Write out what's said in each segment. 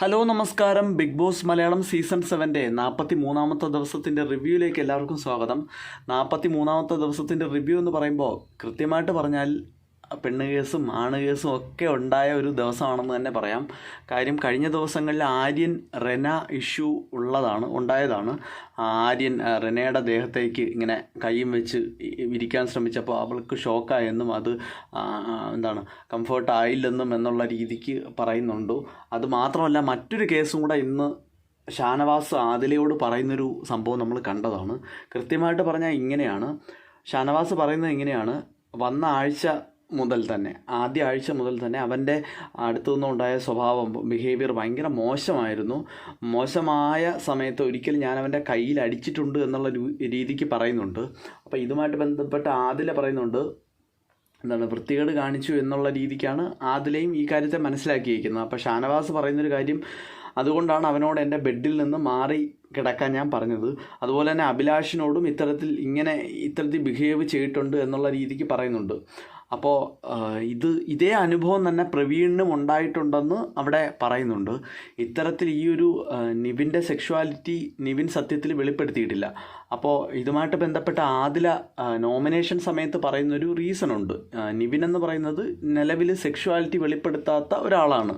Hello നമസ്കാരം. Big boss Malayalam season സെവന്റെ നാൽപ്പത്തി മൂന്നാമത്തെ ദിവസത്തിന്റെ റിവ്യൂയിലേക്ക് എല്ലാവർക്കും സ്വാഗതം. നാൽപ്പത്തി മൂന്നാമത്തെ ദിവസത്തിന്റെ റിവ്യൂ എന്ന് പറയുമ്പോൾ കൃത്യമായിട്ട് പറഞ്ഞാൽ പെണ്ണ് കേസും ആണ് കേസും ഒക്കെ ഉണ്ടായ ഒരു ദിവസമാണെന്ന് തന്നെ പറയാം. കാര്യം കഴിഞ്ഞ ദിവസങ്ങളിൽ ആര്യൻ റെന ഇഷ്യൂ ഉള്ളതാണ് ഉണ്ടായതാണ്. ആര്യൻ റെനയുടെ ദേഹത്തേക്ക് ഇങ്ങനെ കൈയും വെച്ച് ഇരിക്കാൻ ശ്രമിച്ചപ്പോൾ അവൾക്ക് ഷോക്കായെന്നും അത് എന്താണ് കംഫർട്ട് ആയില്ലെന്നും എന്നുള്ള രീതിക്ക് പറയുന്നുണ്ട്. അതുമാത്രമല്ല മറ്റൊരു കേസും കൂടെ ഇന്ന് ഷാനവാസ് ആദിലയോട് പറയുന്നൊരു സംഭവം നമ്മൾ കണ്ടതാണ്. കൃത്യമായിട്ട് പറഞ്ഞാൽ ഇങ്ങനെയാണ്. ഷാനവാസ് പറയുന്നത് ഇങ്ങനെയാണ്. വന്ന ആഴ്ച മുതൽ തന്നെ ആദ്യ ആഴ്ച മുതൽ തന്നെ അവന്റെ അടുത്തു നിന്നുണ്ടായ സ്വഭാവം ബിഹേവിയർ ഭയങ്കര മോശമായിരുന്നു. മോശമായ സമയത്ത് ഒരിക്കലും ഞാൻ അവന്റെ കയ്യിൽ അടിച്ചിട്ടുണ്ട് എന്നുള്ള രീതിക്ക് പറയുന്നുണ്ട്. അപ്പോൾ ഇതുമായിട്ട് ബന്ധപ്പെട്ട് ആദില പറയുന്നുണ്ട് എന്താണ് വൃത്തികേട് കാണിച്ചു എന്നുള്ള രീതിക്കാണ് ആദിലയും ഈ കാര്യത്തെ മനസ്സിലാക്കിയിരിക്കുന്നത്. അപ്പോൾ ഷാനവാസ് പറയുന്നൊരു കാര്യം അതുകൊണ്ടാണ് അവനോട് എന്റെ ബെഡിൽ നിന്ന് മാറി കിടക്കാൻ ഞാൻ പറഞ്ഞത്. അതുപോലെ തന്നെ അഭിലാഷിനോടും ഇത്തരത്തിൽ ഇങ്ങനെ ഇത്തരത്തിൽ ബിഹേവ് ചെയ്തിട്ടുണ്ട് എന്നുള്ള രീതിക്ക് പറയുന്നുണ്ട്. അപ്പോൾ ഇത് ഇതേ അനുഭവം തന്നെ പ്രവീണിനും ഉണ്ടായിട്ടുണ്ടെന്ന് അവിടെ പറയുന്നുണ്ട്. ഇത്തരത്തിൽ ഈ ഒരു നിവിന്റെ സെക്ഷുവാലിറ്റി നിവിൻ സത്യത്തിൽ വെളിപ്പെടുത്തിയിട്ടില്ല. അപ്പോൾ ഇതുമായിട്ട് ബന്ധപ്പെട്ട ആദില നോമിനേഷൻ സമയത്ത് പറയുന്നൊരു റീസൺ ഉണ്ട്. നിവിൻ എന്ന് പറയുന്നത് നിലവിൽ സെക്ഷുവാലിറ്റി വെളിപ്പെടുത്താത്ത ഒരാളാണ്.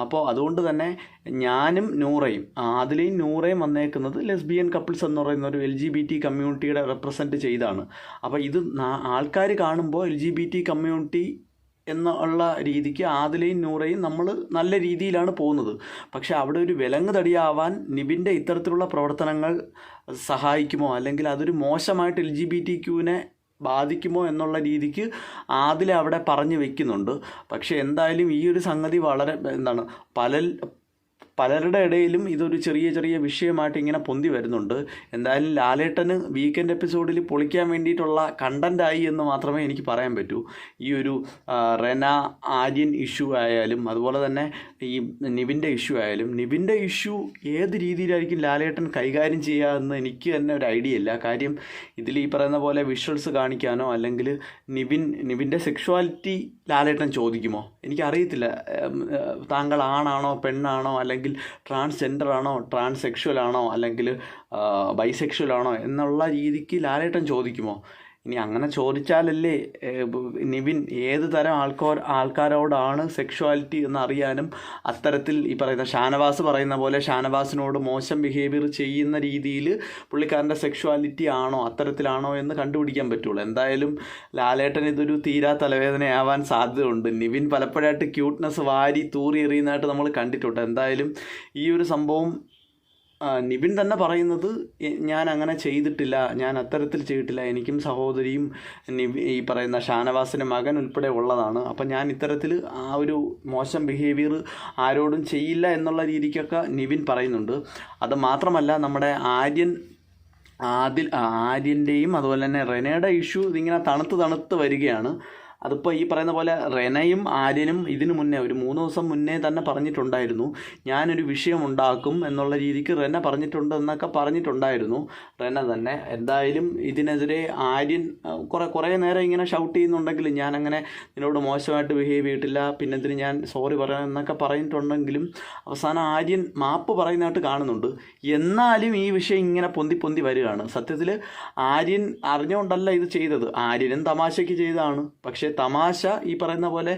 അപ്പോൾ അതുകൊണ്ട് തന്നെ ഞാനും നൂറയും ആദിലയും നൂറയും വന്നേക്കുന്നത് ലെസ്ബിയൻ കപ്പിൾസ് എന്ന് പറയുന്ന ഒരു എൽ ജി ബി ടി കമ്മ്യൂണിറ്റിയുടെ റെപ്രസെന്റ് ചെയ്താണ്. അപ്പോൾ ഇത് ആൾക്കാർ കാണുമ്പോൾ L G B T community എന്നുള്ള രീതിക്ക് ആദിലയും നൂറയും നമ്മൾ നല്ല രീതിയിലാണ് പോകുന്നത്. പക്ഷേ അവിടെ ഒരു വിലങ്ങ് തടിയാവാൻ നിബിന്റെ ഇത്തരത്തിലുള്ള പ്രവർത്തനങ്ങൾ സഹായിക്കുമോ? അല്ലെങ്കിൽ അതൊരു മോശമായിട്ട് എൽ ജി ബി ടി ക്യൂവിനെ ബാധിക്കുമോ എന്നുള്ള രീതിക്ക് ആദിലെ അവിടെ പറഞ്ഞു വെക്കുന്നുണ്ട്. പക്ഷേ എന്തായാലും ഈ ഒരു സംഗതി വളരെ എന്താണ് പല പലരുടെ ഇടയിലും ഇതൊരു ചെറിയ ചെറിയ വിഷയമായിട്ട് ഇങ്ങനെ പൊന്തി വരുന്നുണ്ട്. എന്തായാലും ലാലേട്ടന് വീക്കെൻഡ് എപ്പിസോഡിൽ പൊളിക്കാൻ വേണ്ടിയിട്ടുള്ള കണ്ടന്റായി എന്ന് മാത്രമേ എനിക്ക് പറയാൻ പറ്റൂ. ഈ ഒരു റെന ആര്യൻ ഇഷ്യൂ ആയാലും അതുപോലെ തന്നെ ഈ നിവിന്റെ ഇഷ്യൂ ആയാലും നിവിന്റെ ഇഷ്യൂ ഏത് രീതിയിലായിരിക്കും ലാലേട്ടൻ കൈകാര്യം ചെയ്യുക എന്ന് എനിക്ക് തന്നെ ഒരു ഐഡിയ ഇല്ല. കാര്യം ഇതിൽ ഈ പറയുന്ന പോലെ വിഷ്വൽസ് കാണിക്കാനോ അല്ലെങ്കിൽ നിവിൻ നിവിന്റെ സെക്ഷുവാലിറ്റി ലാലേട്ടൻ ചോദിക്കുമോ? എനിക്കറിയത്തില്ല. താങ്കൾ ആണാണോ പെണ്ണാണോ അല്ലെങ്കിൽ ട്രാൻസ്ജെൻഡർ ആണോ ട്രാൻസെക്ഷൽ ആണോ അല്ലെങ്കിൽ ബൈസെക്ഷൽ ആണോ എന്നുള്ള രീതിക്ക് ലാലേട്ടൻ ചോദിക്കുമോ? ഇനി അങ്ങനെ ചോദിച്ചാലല്ലേ നിവിൻ ഏത് തരം ആൾക്കാർ ആൾക്കാരോടാണ് സെക്ഷുവാലിറ്റി എന്ന് അറിയാനും അത്തരത്തിൽ ഈ പറയുന്ന ഷാനവാസ് പറയുന്ന പോലെ ഷാനവാസിനോട് മോശം ബിഹേവിയർ ചെയ്യുന്ന രീതിയിൽ പുള്ളിക്കാരന്റെ സെക്ഷുവാലിറ്റി ആണോ അത്തരത്തിലാണോ എന്ന് കണ്ടുപിടിക്കാൻ പറ്റുള്ളൂ. എന്തായാലും ലാലേട്ടൻ ഇതൊരു തീരാ തലവേദനയാവാൻ സാധ്യതയുണ്ട്. നിവിൻ പലപ്പോഴായിട്ട് ക്യൂട്ട്നെസ് വാരി തൂറി എറിയുന്നതായിട്ട് നമ്മൾ കണ്ടിട്ടുണ്ട്. എന്തായാലും ഈ ഒരു സംഭവം നിവിൻ തന്നെ പറയുന്നത് ഞാൻ അങ്ങനെ ചെയ്തിട്ടില്ല ഞാൻ അത്തരത്തിൽ ചെയ്തിട്ടില്ല എനിക്കും സഹോദരിയും ഈ പറയുന്ന ഷാനവാസിന്റെ മകൻ ഉൾപ്പെടെ ഉള്ളതാണ്. അപ്പം ഞാൻ ഇത്തരത്തിൽ ആ ഒരു മോശം ബിഹേവിയർ ആരോടും ചെയ്യില്ല എന്നുള്ള രീതിക്കൊക്കെ നിവിൻ പറയുന്നുണ്ട്. അത് മാത്രമല്ല നമ്മുടെ ആര്യൻ ആദിൽ ആര്യന്റെയും അതുപോലെ തന്നെ റെനയുടെ ഇഷ്യൂ ഇതിങ്ങനെ തണുത്ത് തണുത്ത് വരികയാണ്. അതിപ്പോൾ ഈ പറയുന്ന പോലെ റെനയും ആര്യനും ഇതിന് മുന്നേ ഒരു മൂന്ന് ദിവസം മുന്നേ തന്നെ പറഞ്ഞിട്ടുണ്ടായിരുന്നു ഞാനൊരു വിഷയം ഉണ്ടാക്കും എന്നുള്ള രീതിക്ക് റെന പറഞ്ഞിട്ടുണ്ട് എന്നൊക്കെ പറഞ്ഞിട്ടുണ്ടായിരുന്നു. റെന തന്നെ എന്തായാലും ഇതിനെതിരെ ആര്യൻ കുറേ കുറേ നേരം ഇങ്ങനെ ഷൗട്ട് ചെയ്യുന്നുണ്ടെങ്കിലും ഞാനങ്ങനെ നിന്നോട് മോശമായിട്ട് ബിഹേവ് ചെയ്തിട്ടില്ല പിന്നെ ഇതിന് ഞാൻ സോറി പറയണം എന്നൊക്കെ പറഞ്ഞിട്ടുണ്ടെങ്കിലും അവസാനം ആര്യൻ മാപ്പ് പറയുന്നതായിട്ട് കാണുന്നുണ്ട്. എന്നാലും ഈ വിഷയം ഇങ്ങനെ പൊന്തി പൊന്തി വരികയാണ്. സത്യത്തിൽ ആര്യൻ അറിഞ്ഞുകൊണ്ടല്ല ഇത് ചെയ്തത്. ആര്യനും തമാശയ്ക്ക് ചെയ്തതാണ്. പക്ഷേ തമാശ ഈ പറയുന്ന പോലെ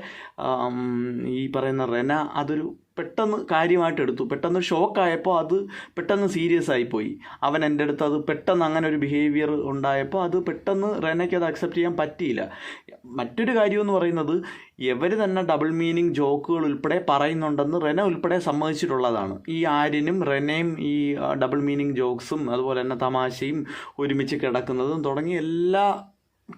ഈ പറയുന്ന റെന അതൊരു പെട്ടെന്ന് കാര്യമായിട്ട് എടുത്തു. പെട്ടെന്ന് ഷോക്കായപ്പോൾ അത് പെട്ടെന്ന് സീരിയസ് ആയിപ്പോയി. അവൻ എന്റെ അടുത്ത് അത് പെട്ടെന്ന് അങ്ങനെ ഒരു ബിഹേവിയർ ഉണ്ടായപ്പോൾ അത് പെട്ടെന്ന് റെനയ്ക്ക് അത് അക്സെപ്റ്റ് ചെയ്യാൻ പറ്റിയില്ല. മറ്റൊരു കാര്യം എന്ന് പറയുന്നത് ഇവർ തന്നെ ഡബിൾ മീനിങ് ജോക്കുകൾ ഉൾപ്പെടെ പറയുന്നുണ്ടെന്ന് റെന ഉൾപ്പെടെ സമ്മതിച്ചിട്ടുള്ളതാണ്. ഈ ആര്യനും റെനയും ഈ ഡബിൾ മീനിങ് ജോക്സും അതുപോലെ തന്നെ തമാശയും ഒരുമിച്ച് കിടക്കുന്നതും തുടങ്ങി എല്ലാ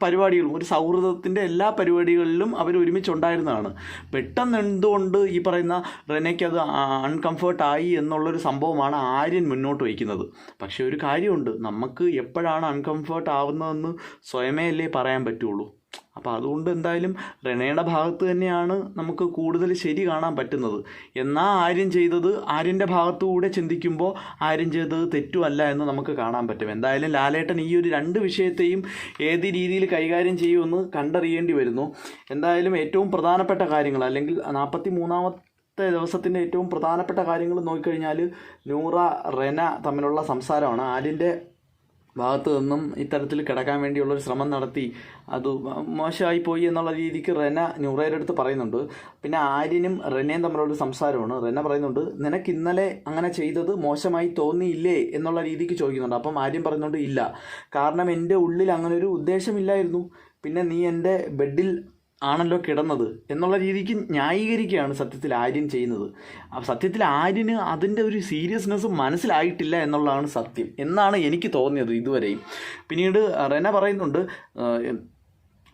പരിപാടികളും ഒരു സൗഹൃദത്തിന്റെ എല്ലാ പരിപാടികളിലും അവർ ഒരുമിച്ചുണ്ടായിരുന്നതാണ്. പെട്ടെന്ന് എന്തുകൊണ്ട് ഈ പറയുന്ന റെനയ്ക്ക് അത് അൺകംഫേർട്ട് ആയി എന്നുള്ളൊരു സംഭവമാണ് ആര്യൻ മുന്നോട്ട് വയ്ക്കുന്നത്. പക്ഷേ ഒരു കാര്യമുണ്ട് നമുക്ക് എപ്പോഴാണ് അൺകംഫേർട്ട് ആവുന്നതെന്ന് സ്വയമേ അല്ലേ പറയാൻ പറ്റുള്ളൂ. അപ്പോൾ അതുകൊണ്ട് എന്തായാലും റെനയുടെ ഭാഗത്ത് തന്നെയാണ് നമുക്ക് കൂടുതൽ ശരി കാണാൻ പറ്റുന്നത്. എന്നാൽ ആര്യം ചെയ്തത് ആര്യന്റെ ഭാഗത്തുകൂടെ ചിന്തിക്കുമ്പോൾ ആര്യം ചെയ്തത് തെറ്റുമല്ല എന്ന് നമുക്ക് കാണാൻ പറ്റും. എന്തായാലും ലാലേട്ടൻ ഈ ഒരു രണ്ട് വിഷയത്തെയും ഏത് രീതിയിൽ കൈകാര്യം ചെയ്യുമെന്ന് കണ്ടറിയേണ്ടി വരുന്നു. എന്തായാലും ഏറ്റവും പ്രധാനപ്പെട്ട കാര്യങ്ങൾ അല്ലെങ്കിൽ നാൽപ്പത്തി മൂന്നാമത്തെ ദിവസത്തിന്റെ ഏറ്റവും പ്രധാനപ്പെട്ട കാര്യങ്ങൾ നോക്കിക്കഴിഞ്ഞാൽ നൂറ റെന തമ്മിലുള്ള സംസാരമാണ്. ആര്യന്റെ ഭാഗത്ത് നിന്നും ഇത്തരത്തിൽ കിടക്കാൻ വേണ്ടിയുള്ളൊരു ശ്രമം നടത്തി. അത് മോശമായി പോയി എന്നുള്ള രീതിക്ക് റെന ന്യൂറയുടെ അടുത്ത് പറയുന്നുണ്ട്. പിന്നെ ആര്യനും റെനയും തമ്മിലുള്ള സംസാരമാണ്. റെന പറയുന്നുണ്ട് നിനക്ക് ഇന്നലെ അങ്ങനെ ചെയ്തത് മോശമായി തോന്നിയില്ലേ? എന്നുള്ള രീതിക്ക് ചോദിക്കുന്നുണ്ട്. അപ്പം ആര്യം പറയുന്നുണ്ട് ഇല്ല. കാരണം എന്റെ ഉള്ളിൽ അങ്ങനെ ഒരു ഉദ്ദേശമില്ലായിരുന്നു. പിന്നെ നീ എന്റെ ബെഡിൽ ആണല്ലോ കിടന്നത് എന്നുള്ള രീതിക്ക് ന്യായീകരിക്കുകയാണ് സത്യത്തിൽ ആര്യൻ ചെയ്യുന്നത്. സത്യത്തിൽ ആര്യന് അതിന്റെ ഒരു സീരിയസ്നെസ് മനസ്സിലായിട്ടില്ല എന്നുള്ളതാണ് സത്യം. എന്നാണ് എനിക്ക് തോന്നിയത് ഇതുവരെയും. പിന്നീട് റെന പറയുന്നുണ്ട്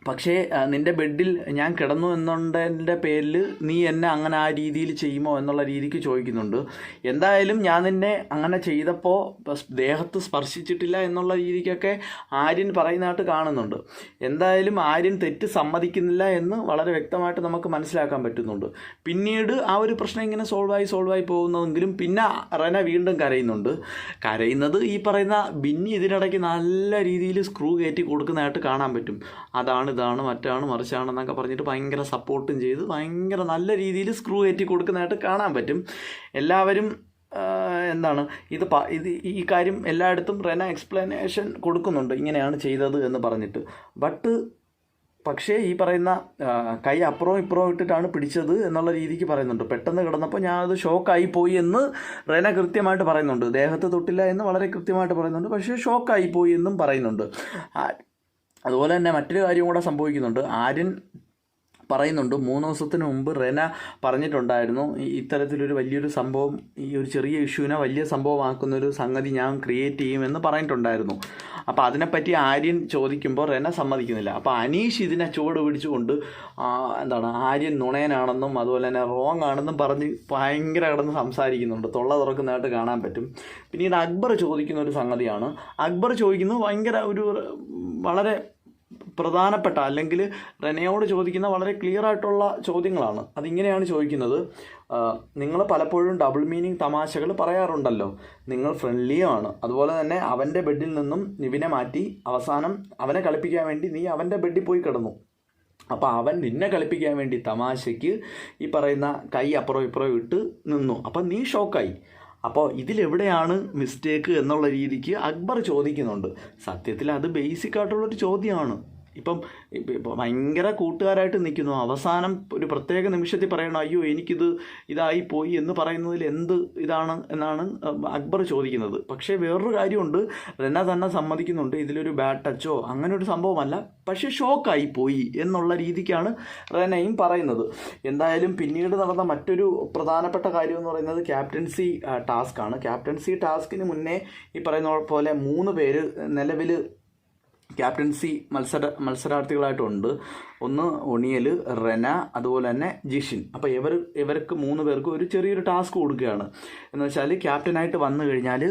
പക്ഷേ നിന്റെ ബെഡിൽ ഞാൻ കിടന്നു എന്നുണ്ടതിന്റെ പേരിൽ നീ എന്നെ അങ്ങനെ ആ രീതിയിൽ ചെയ്യുമോ എന്നുള്ള രീതിക്ക് ചോദിക്കുന്നുണ്ട്. എന്തായാലും ഞാൻ നിന്നെ അങ്ങനെ ചെയ്തപ്പോൾ ദേഹത്ത് സ്പർശിച്ചിട്ടില്ല എന്നുള്ള രീതിക്കൊക്കെ ആര്യൻ പറയുന്നതായിട്ട് കാണുന്നുണ്ട്. എന്തായാലും ആര്യൻ തെറ്റ് സമ്മതിക്കുന്നില്ല എന്ന് വളരെ വ്യക്തമായിട്ട് നമുക്ക് മനസ്സിലാക്കാൻ പറ്റുന്നുണ്ട്. പിന്നീട് ആ ഒരു പ്രശ്നം ഇങ്ങനെ സോൾവായി സോൾവായി പോകുന്നതെങ്കിലും പിന്നെ റെന വീണ്ടും കരയുന്നുണ്ട്. കരയുന്നത് ഈ പറയുന്ന ബിന്നി ഇതിനിടയ്ക്ക് നല്ല രീതിയിൽ സ്ക്രൂ കയറ്റി കൊടുക്കുന്നതായിട്ട് കാണാൻ പറ്റും. അതാണ് ഇതാണ് മറ്റാണ് മറിച്ചാണെന്നൊക്കെ പറഞ്ഞിട്ട് ഭയങ്കര സപ്പോർട്ടും ചെയ്ത് ഭയങ്കര നല്ല രീതിയിൽ സ്ക്രൂ കയറ്റി കൊടുക്കുന്നതായിട്ട് കാണാൻ പറ്റും. എല്ലാവരും എന്താണ് ഇത് ഇത് ഈ കാര്യം എല്ലായിടത്തും റെന എക്സ്പ്ലനേഷൻ കൊടുക്കുന്നുണ്ട്. ഇങ്ങനെയാണ് ചെയ്തത് എന്ന് പറഞ്ഞിട്ട്. ബട്ട് പക്ഷേ ഈ പറയുന്ന കൈ അപ്പുറവും ഇപ്പുറവും ഇട്ടിട്ടാണ് പിടിച്ചത് എന്നുള്ള രീതിക്ക് പറയുന്നുണ്ട്. പെട്ടെന്ന് കിടന്നപ്പോൾ ഞാൻ അത് ഷോക്കായി പോയി എന്ന് റെന കൃത്യമായിട്ട് പറയുന്നുണ്ട്. ദേഹത്ത് തൊട്ടില്ല എന്ന് വളരെ കൃത്യമായിട്ട് പറയുന്നുണ്ട്. പക്ഷേ ഷോക്കായി പോയി എന്നും പറയുന്നുണ്ട്. അതുപോലെ തന്നെ മറ്റൊരു കാര്യം കൂടെ സംഭവിക്കുന്നുണ്ട്. ആര്യൻ പറയുന്നുണ്ട് മൂന്ന് ദിവസത്തിന് മുമ്പ് റെന പറഞ്ഞിട്ടുണ്ടായിരുന്നു ഇത്തരത്തിലൊരു വലിയൊരു സംഭവം ഈ ഒരു ചെറിയ ഇഷ്യൂവിനെ വലിയ സംഭവമാക്കുന്ന ഒരു സംഗതി ഞാൻ ക്രിയേറ്റ് ചെയ്യുമെന്ന് പറഞ്ഞിട്ടുണ്ടായിരുന്നു. അപ്പോൾ അതിനെപ്പറ്റി ആര്യൻ ചോദിക്കുമ്പോൾ റെന സമ്മതിക്കുന്നില്ല. അപ്പോൾ അനീഷ് ഇതിനെ ചുവട് പിടിച്ചുകൊണ്ട് എന്താണ് ആര്യൻ നുണയനാണെന്നും അതുപോലെ തന്നെ റോങ് ആണെന്നും പറഞ്ഞ് ഭയങ്കര കിടന്ന് സംസാരിക്കുന്നുണ്ട്. തൊള്ള തുറക്കുന്നതായിട്ട് കാണാൻ പറ്റും. പിന്നീട് അക്ബർ ചോദിക്കുന്ന ഒരു സംഗതിയാണ്. അക്ബർ ചോദിക്കുന്നത് ഭയങ്കര ഒരു വളരെ പ്രധാനപ്പെട്ട അല്ലെങ്കിൽ റെനയോട് ചോദിക്കുന്ന വളരെ ക്ലിയർ ആയിട്ടുള്ള ചോദ്യങ്ങളാണ്. അതിങ്ങനെയാണ് ചോദിക്കുന്നത്. നിങ്ങൾ പലപ്പോഴും ഡബിൾ മീനിങ് തമാശകൾ പറയാറുണ്ടല്ലോ. നിങ്ങൾ ഫ്രണ്ട്ലിയും ആണ്. അതുപോലെ തന്നെ അവന്റെ ബെഡിൽ നിന്നും നിവിനെ മാറ്റി അവസാനം അവനെ കളിപ്പിക്കാൻ വേണ്ടി നീ അവന്റെ ബെഡിൽ പോയി കിടന്നു. അപ്പോൾ അവൻ നിന്നെ കളിപ്പിക്കാൻ വേണ്ടി തമാശയ്ക്ക് ഈ പറയുന്ന കൈ അപ്പുറം ഇപ്പുറം ഇട്ട് നിന്നു. അപ്പം നീ ഷോക്കായി അപ്പോൾ ഇതിലെവിടെയാണ് മിസ്റ്റേക്ക് എന്നുള്ള രീതിക്ക് അക്ബർ ചോദിക്കുന്നുണ്ട്. സത്യത്തിൽ അത് ബേസിക് ആയിട്ടുള്ളൊരു ചോദ്യമാണ്. ഇപ്പം ഭയങ്കര കൂട്ടുകാരായിട്ട് നിൽക്കുന്നു. അവസാനം ഒരു പ്രത്യേക നിമിഷത്തിൽ പറയണം അയ്യോ എനിക്കിത് ഇതായി പോയി എന്ന് പറയുന്നതിൽ എന്ത് ഇതാണ് എന്നാണ് അക്ബർ ചോദിക്കുന്നത്. പക്ഷേ വേറൊരു കാര്യമുണ്ട്. റെന തന്നെ സമ്മതിക്കുന്നുണ്ട് ഇതിലൊരു ബാഡ് ടച്ചോ അങ്ങനെ ഒരു സംഭവമല്ല. പക്ഷേ ഷോക്കായി പോയി എന്നുള്ള രീതിക്കാണ് റെനയും പറയുന്നത്. എന്തായാലും പിന്നീട് നടന്ന മറ്റൊരു പ്രധാനപ്പെട്ട കാര്യം എന്ന് പറയുന്നത് ക്യാപ്റ്റൻസി ടാസ്ക് ആണ് ക്യാപ്റ്റൻസി ടാസ്കിന് മുന്നേ ഈ പറയുന്ന പോലെ മൂന്ന് പേര് നിലവിൽ ക്യാപ്റ്റൻസി മത്സര മത്സരാർത്ഥികളായിട്ടുണ്ട്. ഒന്ന് ഒണിയൽ റെന അതുപോലെ തന്നെ ജിഷിൻ. അപ്പോൾ ഇവർ ഇവർക്ക് മൂന്ന് പേർക്ക് ഒരു ചെറിയൊരു ടാസ്ക് കൊടുക്കുകയാണ്. എന്ന് വെച്ചാൽ ക്യാപ്റ്റനായിട്ട് വന്നു കഴിഞ്ഞാൽ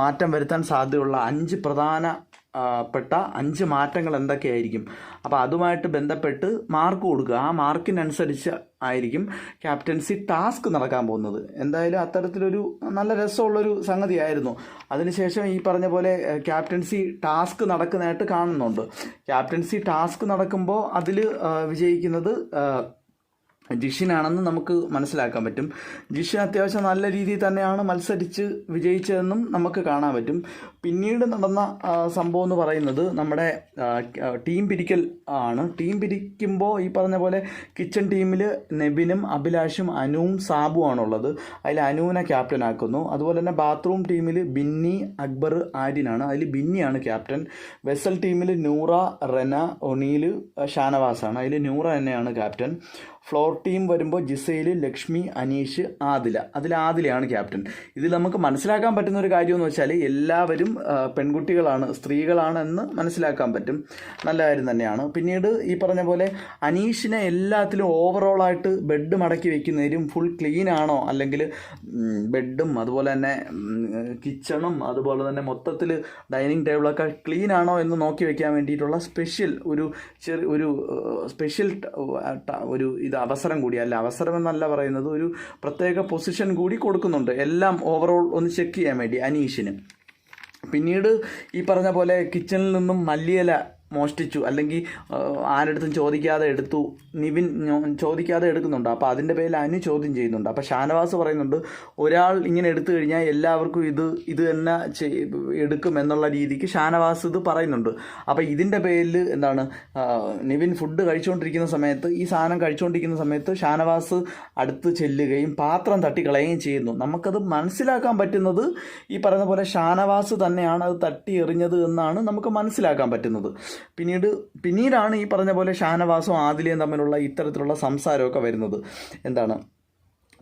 മാറ്റം വരുത്താൻ സാധ്യതയുള്ള അഞ്ച് പ്രധാന ആ, പെട്ട അഞ്ച് മാറ്റങ്ങൾ എന്തൊക്കെയായിരിക്കും? അപ്പോൾ അതുമായിട്ട് ബന്ധപ്പെട്ട് മാർക്ക് കൊടുക്കുക. ആ മാർക്കിനനുസരിച്ച് ആയിരിക്കും ക്യാപ്റ്റൻസി ടാസ്ക് നടക്കാൻ പോകുന്നത്. എന്തായാലും അത്തരത്തിലൊരു നല്ല രസമുള്ളൊരു സംഗതിയായിരുന്നു. അതിനുശേഷം ഈ പറഞ്ഞ പോലെ ക്യാപ്റ്റൻസി ടാസ്ക് നടക്കുന്നതായിട്ട് കാണുന്നുണ്ട്. ക്യാപ്റ്റൻസി ടാസ്ക് നടക്കുമ്പോൾ അതിൽ വിജയിക്കുന്നത് ജിഷിനാണെന്ന് നമുക്ക് മനസ്സിലാക്കാൻ പറ്റും. ജിഷിൻ അത്യാവശ്യം നല്ല രീതിയിൽ തന്നെയാണ് മത്സരിച്ച് വിജയിച്ചതെന്നും നമുക്ക് കാണാൻ പറ്റും. പിന്നീട് നടന്ന സംഭവം എന്ന് പറയുന്നത് നമ്മുടെ ടീം പിരിക്കൽ ആണ്. ടീം പിരിക്കുമ്പോൾ ഈ പറഞ്ഞ പോലെ കിച്ചൺ ടീമിൽ നെബിനും അഭിലാഷും അനുവും സാബുവാണുള്ളത് അതിൽ അനുവിനെ ക്യാപ്റ്റൻ ആക്കുന്നു. അതുപോലെ തന്നെ ബാത്റൂം ടീമിൽ ബിന്നി അക്ബർ ആര്യനാണ്. അതിൽ ബിന്നിയാണ് ക്യാപ്റ്റൻ വെസൽ ടീമിൽ നൂറ റെന ഒണീൽ ഷാനവാസാണ്. അതിൽ നൂറ തന്നെയാണ് ക്യാപ്റ്റൻ ഫ്ലോർ ടീം വരുമ്പോൾ ജിസയിൽ ലക്ഷ്മി അനീഷ് ആദില. അതിൽ ആദിലയാണ് ക്യാപ്റ്റൻ ഇതിൽ നമുക്ക് മനസ്സിലാക്കാൻ പറ്റുന്ന ഒരു കാര്യം എന്ന് വെച്ചാൽ എല്ലാവരും പെൺകുട്ടികളാണ് സ്ത്രീകളാണെന്ന് മനസ്സിലാക്കാൻ പറ്റും. നല്ല കാര്യം തന്നെയാണ്. പിന്നീട് ഈ പറഞ്ഞ പോലെ അനീഷിനെ എല്ലാത്തിലും ഓവറോളായിട്ട് ബെഡ് മടക്കി വെക്കുന്നതിലും ഫുൾ ക്ലീൻ ആണോ? അല്ലെങ്കിൽ ബെഡും അതുപോലെ തന്നെ കിച്ചണും അതുപോലെ തന്നെ മൊത്തത്തിൽ ഡൈനിങ് ടേബിളൊക്കെ ക്ലീൻ ആണോ എന്ന് നോക്കി വെക്കാൻ വേണ്ടിയിട്ടുള്ള സ്പെഷ്യൽ ഒരു ചെറിയ ഒരു സ്പെഷ്യൽ ഒരു ഇത് അവസരം കൂടി അല്ല. അവസരം എന്നല്ല പറയുന്നത് ഒരു പ്രത്യേക പൊസിഷൻ കൂടി കൊടുക്കുന്നുണ്ട്. എല്ലാം ഓവറോൾ ഒന്ന് ചെക്ക് ചെയ്യാൻ വേണ്ടി അനീഷിന്. പിന്നീട് ഈ പറഞ്ഞ പോലെ കിച്ചണിൽ നിന്നും മല്ലിയില മോഷ്ടിച്ചു അല്ലെങ്കിൽ ആരടുത്തും ചോദിക്കാതെ എടുത്തു. നിവിൻ ചോദിക്കാതെ എടുക്കുന്നുണ്ട്. അപ്പോൾ അതിന്റെ പേരിൽ അനു ചോദ്യം ചെയ്യുന്നുണ്ട്. അപ്പോൾ ഷാനവാസ് പറയുന്നുണ്ട് ഒരാൾ ഇങ്ങനെ എടുത്തു കഴിഞ്ഞാൽ എല്ലാവർക്കും ഇത് ഇത് തന്നെ എടുക്കും എന്നുള്ള രീതിക്ക് ഷാനവാസ് ഇത് പറയുന്നുണ്ട്. അപ്പോൾ ഇതിന്റെ പേരിൽ എന്താണ് നിവിൻ ഫുഡ് കഴിച്ചുകൊണ്ടിരിക്കുന്ന സമയത്ത് ഈ സാധനം കഴിച്ചുകൊണ്ടിരിക്കുന്ന സമയത്ത് ഷാനവാസ് അടുത്ത് ചെല്ലുകയും പാത്രം തട്ടിക്കളയുകയും ചെയ്യുന്നു. നമുക്കത് മനസ്സിലാക്കാൻ പറ്റുന്നത് ഈ പറയുന്ന പോലെ ഷാനവാസ് തന്നെയാണ് അത് തട്ടി എറിഞ്ഞത് എന്നാണ് നമുക്ക് മനസ്സിലാക്കാൻ പറ്റുന്നത്. പിന്നീട് പിന്നീടാണ് ഈ പറഞ്ഞ പോലെ ഷാനവാസും ആദിലയും തമ്മിലുള്ള ഇത്തരത്തിലുള്ള സംസാരമൊക്കെ വരുന്നത്. എന്താണ്?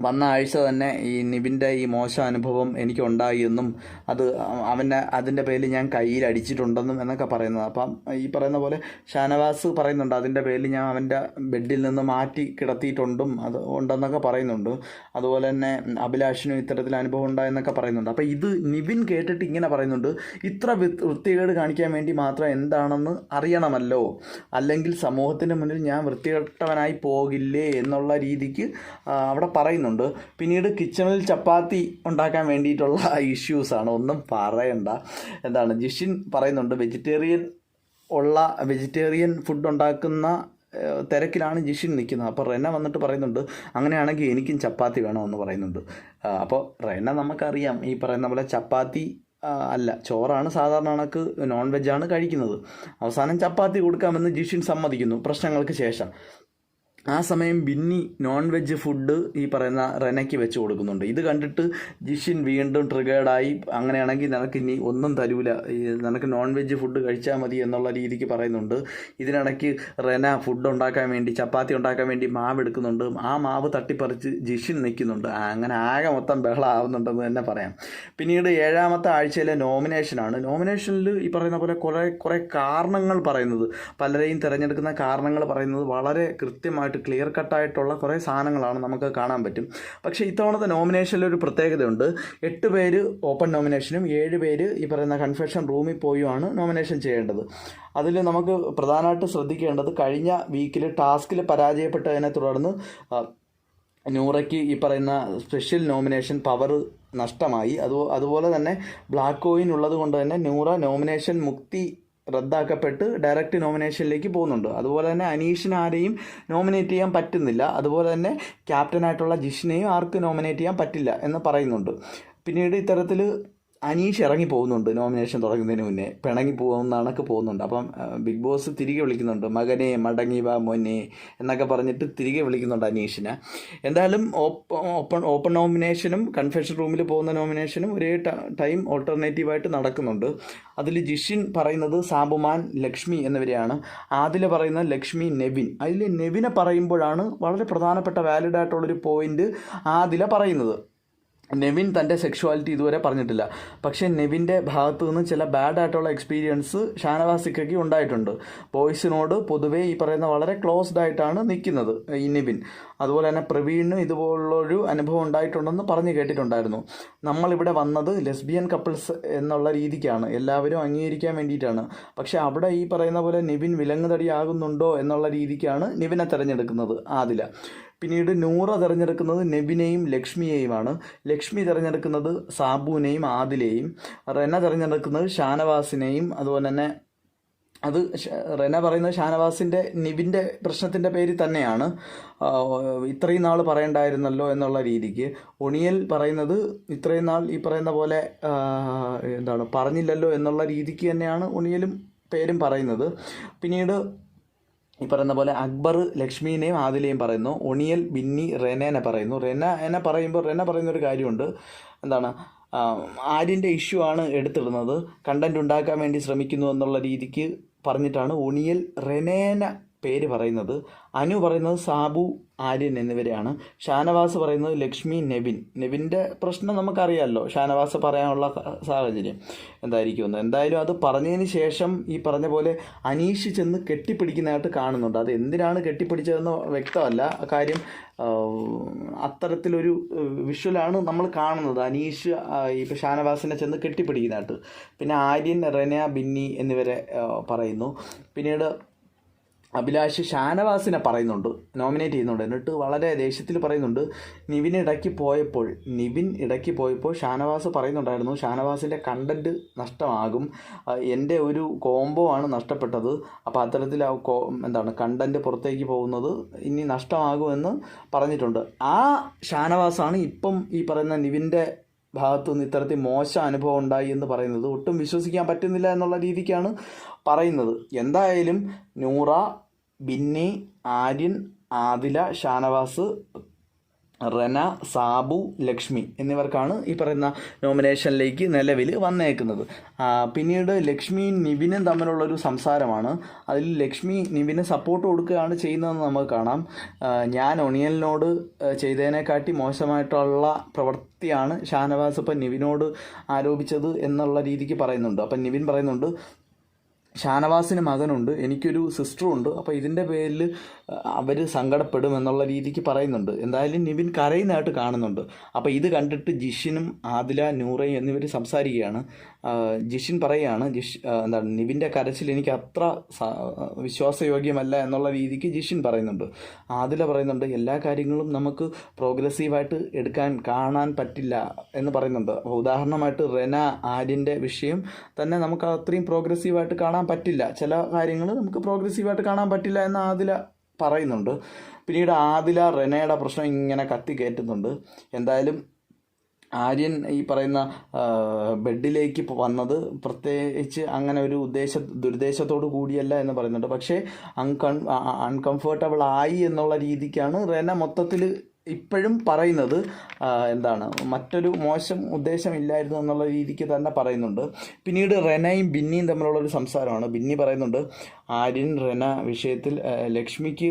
വന്ന ആഴ്ച തന്നെ ഈ നിവിന്റെ ഈ മോശം അനുഭവം എനിക്കുണ്ടായി എന്നും അത് അവനെ അതിന്റെ പേരിൽ ഞാൻ കയ്യിൽ അടിച്ചിട്ടുണ്ടെന്നും എന്നൊക്കെ പറയുന്നത്. അപ്പം ഈ പറയുന്ന പോലെ ഷാനവാസ് പറയുന്നുണ്ട് അതിന്റെ പേരിൽ ഞാൻ അവന്റെ ബെഡിൽ നിന്ന് മാറ്റി കിടത്തിയിട്ടുണ്ടും അത് ഉണ്ടെന്നൊക്കെ പറയുന്നുണ്ട്. അതുപോലെ തന്നെ അഭിലാഷിനും ഇത്തരത്തിൽ അനുഭവം ഉണ്ടായെന്നൊക്കെ പറയുന്നുണ്ട്. അപ്പോൾ ഇത് നിബിൻ കേട്ടിട്ട് ഇങ്ങനെ പറയുന്നുണ്ട് ഇത്ര വൃത്തികേട് കാണിക്കാൻ വേണ്ടി മാത്രം എന്താണെന്ന് അറിയണമല്ലോ? അല്ലെങ്കിൽ സമൂഹത്തിന് മുന്നിൽ ഞാൻ വൃത്തികെട്ടവനായി പോകില്ലേ എന്നുള്ള രീതിക്ക് അവിടെ പറയുന്നുണ്ട്. പിന്നീട് കിച്ചണിൽ ചപ്പാത്തി ഉണ്ടാക്കാൻ വേണ്ടിയിട്ടുള്ള ഇഷ്യൂസാണ് ഒന്നും പറയണ്ട. എന്താണ് ജിഷിൻ പറയുന്നുണ്ട് വെജിറ്റേറിയൻ ഉള്ള വെജിറ്റേറിയൻ ഫുഡ് ഉണ്ടാക്കുന്ന തിരക്കിലാണ് ജിഷിൻ നിൽക്കുന്നത്. അപ്പോൾ റെന വന്നിട്ട് പറയുന്നുണ്ട് അങ്ങനെയാണെങ്കിൽ എനിക്കും ചപ്പാത്തി വേണമെന്ന് പറയുന്നുണ്ട്. അപ്പോൾ റെന നമുക്കറിയാം ഈ പറയുന്ന പോലെ ചപ്പാത്തി അല്ല ചോറാണ് സാധാരണ കണക്ക് നോൺ വെജാണ് കഴിക്കുന്നത്. അവസാനം ചപ്പാത്തി കൊടുക്കാമെന്ന് ജിഷിൻ സമ്മതിക്കുന്നു പ്രശ്നങ്ങൾക്ക് ശേഷം. ആ സമയം ബിന്നി നോൺ വെജ് ഫുഡ് ഈ പറയുന്ന റെനയ്ക്ക് വെച്ച് കൊടുക്കുന്നുണ്ട്. ഇത് കണ്ടിട്ട് ജിഷിൻ വീണ്ടും ട്രിഗേർഡായി അങ്ങനെയാണെങ്കിൽ നിനക്ക് ഇനി ഒന്നും തരൂല. നിനക്ക് നോൺ വെജ് ഫുഡ് കഴിച്ചാൽ മതി എന്നുള്ള രീതിക്ക് പറയുന്നുണ്ട്. ഇതിനിടയ്ക്ക് റെന ഫുഡ് ഉണ്ടാക്കാൻ വേണ്ടി ചപ്പാത്തി ഉണ്ടാക്കാൻ വേണ്ടി മാവ് എടുക്കുന്നുണ്ട്. ആ മാവ് തട്ടിപ്പറിച്ച് ജിഷിൻ നിൽക്കുന്നുണ്ട്. അങ്ങനെ ആകെ മൊത്തം ബഹളമാവുന്നുണ്ടെന്ന് തന്നെ പറയാം. പിന്നീട് ഏഴാമത്തെ ആഴ്ചയിലെ നോമിനേഷനാണ് നോമിനേഷനിൽ ഈ പറയുന്ന പോലെ കുറേ കുറേ കാരണങ്ങൾ പറയുന്നത്. പലരെയും തിരഞ്ഞെടുക്കുന്ന കാരണങ്ങൾ പറയുന്നത് വളരെ കൃത്യമായിട്ട് ക്ലിയർ കട്ടായിട്ടുള്ള കുറേ സാധനങ്ങളാണ് നമുക്ക് കാണാൻ പറ്റും. പക്ഷേ ഇത്തവണത്തെ നോമിനേഷനിൽ ഒരു പ്രത്യേകതയുണ്ട്. എട്ട് പേര് ഓപ്പൺ നോമിനേഷനും ഏഴ് പേര് ഈ പറയുന്ന കൺഫെഷൻ റൂമിൽ പോയുമാണ് നോമിനേഷൻ ചെയ്യേണ്ടത്. അതിൽ നമുക്ക് പ്രധാനമായിട്ട് ശ്രദ്ധിക്കേണ്ടത് കഴിഞ്ഞ വീക്കിൽ ടാസ്കിൽ പരാജയപ്പെട്ടതിനെ തുടർന്ന് നൂറയ്ക്ക് ഈ പറയുന്ന സ്പെഷ്യൽ നോമിനേഷൻ പവർ നഷ്ടമായി. അത് അതുപോലെ തന്നെ ബ്ലാക്ക് കോയിൻ ഉള്ളത് കൊണ്ട് തന്നെ നൂറ നോമിനേഷൻ മുക്തി റദ്ദാക്കപ്പെട്ട് ഡയറക്റ്റ് നോമിനേഷനിലേക്ക് പോകുന്നുണ്ട്. അതുപോലെ തന്നെ അനീഷിന് ആരെയും നോമിനേറ്റ് ചെയ്യാൻ പറ്റുന്നില്ല. അതുപോലെ തന്നെ ക്യാപ്റ്റനായിട്ടുള്ള ജിഷിനെയും ആർക്ക് നോമിനേറ്റ് ചെയ്യാൻ പറ്റില്ല എന്ന് പറയുന്നുണ്ട്. പിന്നീട് ഇത്തരത്തിൽ അനീഷ് ഇറങ്ങി പോകുന്നുണ്ട് നോമിനേഷൻ തുടങ്ങുന്നതിന് മുന്നേ. പിണങ്ങി പോകുന്ന കണക്ക് പോകുന്നുണ്ട്. അപ്പം ബിഗ് ബോസ് തിരികെ വിളിക്കുന്നുണ്ട്. മകനെ മടങ്ങി വാ മോനെ എന്നൊക്കെ പറഞ്ഞിട്ട് തിരികെ വിളിക്കുന്നുണ്ട് അനീഷിനെ. എന്തായാലും ഓപ്പൺ ഓപ്പൺ നോമിനേഷനും കൺഫെഷൻ റൂമിൽ പോകുന്ന നോമിനേഷനും ഒരേ ടൈം ഓൾട്ടർനേറ്റീവായിട്ട് നടക്കുന്നുണ്ട്. അതിൽ ജിഷിൻ പറയുന്നത് സാബുമാൻ ലക്ഷ്മി എന്നിവരെയാണ്. ആദില പറയുന്ന ലക്ഷ്മി നെവിൻ. അതിൽ നെവിനെ പറയുമ്പോഴാണ് വളരെ പ്രധാനപ്പെട്ട വാലിഡ് ആയിട്ടുള്ളൊരു പോയിന്റ് ആദില പറയുന്നത്. നെവിൻ തന്റെ സെക്ഷുവാലിറ്റി ഇതുവരെ പറഞ്ഞിട്ടില്ല. പക്ഷേ നെവിന്റെ ഭാഗത്തു നിന്ന് ചില ബാഡ് ആയിട്ടുള്ള എക്സ്പീരിയൻസ് ഷാനവാസിക്കയ്ക്ക് ഉണ്ടായിട്ടുണ്ട്. ബോയ്സിനോട് പൊതുവേ ഈ പറയുന്ന വളരെ ക്ലോസ്ഡ് ആയിട്ടാണ് നിൽക്കുന്നത് ഈ നെവിൻ. അതുപോലെ തന്നെ പ്രവീണിനും ഇതുപോലുള്ളൊരു അനുഭവം ഉണ്ടായിട്ടുണ്ടെന്ന് പറഞ്ഞു കേട്ടിട്ടുണ്ടായിരുന്നു. നമ്മളിവിടെ വന്നത് ലെസ്ബിയൻ കപ്പിൾസ് എന്നുള്ള രീതിക്കാണ്. എല്ലാവരും അംഗീകരിക്കാൻ വേണ്ടിയിട്ടാണ്. പക്ഷേ അവിടെ ഈ പറയുന്ന പോലെ നിവിൻ വിലങ്ങുതടിയാകുന്നുണ്ടോ എന്നുള്ള രീതിക്കാണ് നിവിനെ തിരഞ്ഞെടുക്കുന്നത് ആദില. പിന്നീട് നൂറ തിരഞ്ഞെടുക്കുന്നത് നെബിനെയും ലക്ഷ്മിയെയുമാണ്. ലക്ഷ്മി തിരഞ്ഞെടുക്കുന്നത് സാബുവിനെയും ആദിലെയും. റെന തിരഞ്ഞെടുക്കുന്നത് ഷാനവാസിനെയും. അതുപോലെ തന്നെ അത് റെന പറയുന്നത് ഷാനവാസിന്റെ നിബിന്റെ പ്രശ്നത്തിന്റെ പേര് തന്നെയാണ്. ഇത്രയും നാൾ പറയണ്ടായിരുന്നല്ലോ എന്നുള്ള രീതിക്ക്. ഒണിയൽ പറയുന്നത് ഇത്രയും നാൾ ഈ പറയുന്ന പോലെ എന്താണ് പറഞ്ഞില്ലല്ലോ എന്നുള്ള രീതിക്ക് തന്നെയാണ് ഒണിയലും പേരും പറയുന്നത്. പിന്നീട് ഈ പറയുന്ന പോലെ അക്ബർ ലക്ഷ്മിനെയും ആദിലെയും പറയുന്നു. ഒണിയൽ ബിന്നി റെനേനെ പറയുന്നു. റെന എന്നെ പറയുമ്പോൾ റെന പറയുന്ന ഒരു കാര്യമുണ്ട്. എന്താണ്? ആര്യന്റെ ഇഷ്യൂ ആണ് എടുത്തിടുന്നത്. കണ്ടന്റ് ഉണ്ടാക്കാൻ വേണ്ടി ശ്രമിക്കുന്നു എന്നുള്ള രീതിക്ക് പറഞ്ഞിട്ടാണ് ഒണിയൽ റെനേന പേര് പറയുന്നത്. അനു പറയുന്നത് സാബു ആര്യൻ എന്നിവരെയാണ്. ഷാനവാസ് പറയുന്നത് ലക്ഷ്മി നെവിൻ. നെവിന്റെ പ്രശ്നം നമുക്കറിയാമല്ലോ ഷാനവാസ് പറയാനുള്ള സാഹചര്യം എന്തായിരിക്കുമെന്ന്. എന്തായാലും അത് പറഞ്ഞതിന് ശേഷം ഈ പറഞ്ഞ പോലെ അനീഷ് ചെന്ന് കെട്ടിപ്പിടിക്കുന്നതായിട്ട് കാണുന്നുണ്ട്. അത് എന്തിനാണ് കെട്ടിപ്പിടിച്ചതെന്ന് വ്യക്തമല്ല. കാര്യം അത്തരത്തിലൊരു വിഷ്വലാണ് നമ്മൾ കാണുന്നത്. അനീഷ് ഇപ്പോൾ ഷാനവാസിനെ ചെന്ന് കെട്ടിപ്പിടിക്കുന്നതായിട്ട്. പിന്നെ ആര്യൻ റെന ബിന്നി എന്നിവരെ പറയുന്നു. പിന്നീട് അഭിലാഷ് ഷാനവാസിനെ പറയുന്നുണ്ട് നോമിനേറ്റ് ചെയ്യുന്നുണ്ട്. എന്നിട്ട് വളരെ ദേഷ്യത്തിൽ പറയുന്നുണ്ട് നിവിൻ ഇടയ്ക്ക് പോയപ്പോൾ നിവിൻ ഇടയ്ക്ക് പോയപ്പോൾ ഷാനവാസ് പറയുന്നുണ്ടായിരുന്നു ഷാനവാസിന്റെ കണ്ടന്റ് നഷ്ടമാകും. എന്റെ ഒരു കോംബോ ആണ് നഷ്ടപ്പെട്ടത്. അപ്പോൾ അത്തരത്തിൽ ആ കോ എന്താണ് കണ്ടന്റ് പുറത്തേക്ക് പോകുന്നത് ഇനി നഷ്ടമാകുമെന്ന് പറഞ്ഞിട്ടുണ്ട്. ആ ഷാനവാസാണ് ഇപ്പം ഈ പറയുന്ന നിവിന്റെ ഭാഗത്തു നിന്ന് ഇത്തരത്തിൽ മോശം അനുഭവം ഉണ്ടായി എന്ന് പറയുന്നത്. ഒട്ടും വിശ്വസിക്കാൻ പറ്റുന്നില്ല എന്നുള്ള രീതിക്കാണ് പറയുന്നത്. എന്തായാലും നൂറ ബിന്നി ആര്യൻ ആദില ഷാനവാസ് റന സാബു ലക്ഷ്മി എന്നിവർക്കാണ് ഈ പറയുന്ന നോമിനേഷനിലേക്ക് നിലവിൽ വന്നേക്കുന്നത്. പിന്നീട് ലക്ഷ്മിയും നിവിനും തമ്മിലുള്ളൊരു സംസാരമാണ്. അതിൽ ലക്ഷ്മി നിവിന് സപ്പോർട്ട് കൊടുക്കുകയാണ് ചെയ്യുന്നതെന്ന് നമുക്ക് കാണാം. ഞാൻ ഒണിയലിനോട് ചെയ്തതിനെക്കാട്ടി മോശമായിട്ടുള്ള പ്രവൃത്തിയാണ് ഷാനവാസ് ഇപ്പം നിവിനോട് ആരോപിച്ചത് എന്നുള്ള രീതിക്ക് പറയുന്നുണ്ട്. അപ്പം നിവിൻ പറയുന്നുണ്ട് ഷാനവാസിന് മകനുണ്ട് എനിക്കൊരു സിസ്റ്ററുണ്ട് അപ്പോൾ ഇതിന്റെ പേരിൽ അവർ സങ്കടപ്പെടും എന്നുള്ള രീതിക്ക് പറയുന്നുണ്ട്. എന്തായാലും നിവിൻ കരയുന്നതായിട്ട് കാണുന്നുണ്ട്. അപ്പോൾ ഇത് കണ്ടിട്ട് ജിഷിനും ആദില നൂറയും എന്നിവർ സംസാരിക്കുകയാണ്. ജിഷിൻ പറയുകയാണ് ജിഷ് എന്താണ് നിവിന്റെ കരച്ചിൽ എനിക്ക് അത്ര വിശ്വാസയോഗ്യമല്ല എന്നുള്ള രീതിക്ക് ജിഷിൻ പറയുന്നുണ്ട്. ആദില പറയുന്നുണ്ട് എല്ലാ കാര്യങ്ങളും നമുക്ക് പ്രോഗ്രസീവായിട്ട് എടുക്കാൻ കാണാൻ പറ്റില്ല എന്ന് പറയുന്നുണ്ട്. ഉദാഹരണമായിട്ട് റെന ആര്യന്റെ വിഷയം തന്നെ നമുക്ക് അത്രയും പ്രോഗ്രസീവായിട്ട് കാണാൻ പറ്റില്ല. ചില കാര്യങ്ങൾ നമുക്ക് പ്രോഗ്രസീവായിട്ട് കാണാൻ പറ്റില്ല എന്ന് ആദില പറയുന്നുണ്ട്. പിന്നീട് ആദില റെനയുടെ പ്രശ്നം ഇങ്ങനെ കത്തി കയറ്റുന്നുണ്ട്. എന്തായാലും ആര്യൻ ഈ പറയുന്ന ബെഡിലേക്ക് വന്നത് പ്രത്യേകിച്ച് അങ്ങനെ ഒരു ഉദ്ദേശ ദുരുദ്ദേശത്തോടു കൂടിയല്ല എന്ന് പറയുന്നുണ്ട്. പക്ഷേ അൺകൺ അൺകംഫർട്ടബിൾ ആയി എന്നുള്ള രീതിക്കാണ് റെന മൊത്തത്തിൽ ഇപ്പോഴും പറയുന്നത് എന്താണ് മറ്റൊരു മോശം ഉദ്ദേശമില്ലായിരുന്നു എന്നുള്ള രീതിക്ക് തന്നെ പറയുന്നുണ്ട്. പിന്നീട് റെനയും ബിന്നിയും തമ്മിലുള്ള ഒരു സംസാരമാണ്. ബിന്നി പറയുന്നുണ്ട് ആര്യൻ റെന വിഷയത്തിൽ ലക്ഷ്മിക്ക്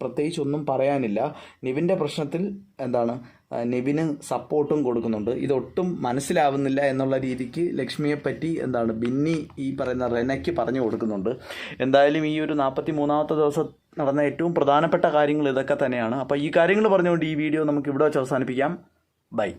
പ്രത്യേകിച്ച് ഒന്നും പറയാനില്ല. നിവിന്റെ പ്രശ്നത്തിൽ എന്താണ് നിവിന് സപ്പോർട്ടും കൊടുക്കുന്നുണ്ട്. ഇതൊട്ടും മനസ്സിലാവുന്നില്ല എന്നുള്ള രീതിക്ക് ലക്ഷ്മിയെ പറ്റി എന്താണ് ബിന്നി ഈ പറയുന്ന റെനയ്ക്ക് പറഞ്ഞു കൊടുക്കുന്നുണ്ട്. എന്തായാലും ഈ ഒരു നാൽപ്പത്തി മൂന്നാമത്തെ ദിവസം നടന്ന ഏറ്റവും പ്രധാനപ്പെട്ട കാര്യങ്ങൾ ഇതൊക്കെ തന്നെയാണ്. അപ്പോൾ ഈ കാര്യങ്ങൾ പറഞ്ഞുകൊണ്ട് ഈ വീഡിയോ നമുക്ക് ഇവിടെ വെച്ച് അവസാനിപ്പിക്കാം. ബൈ.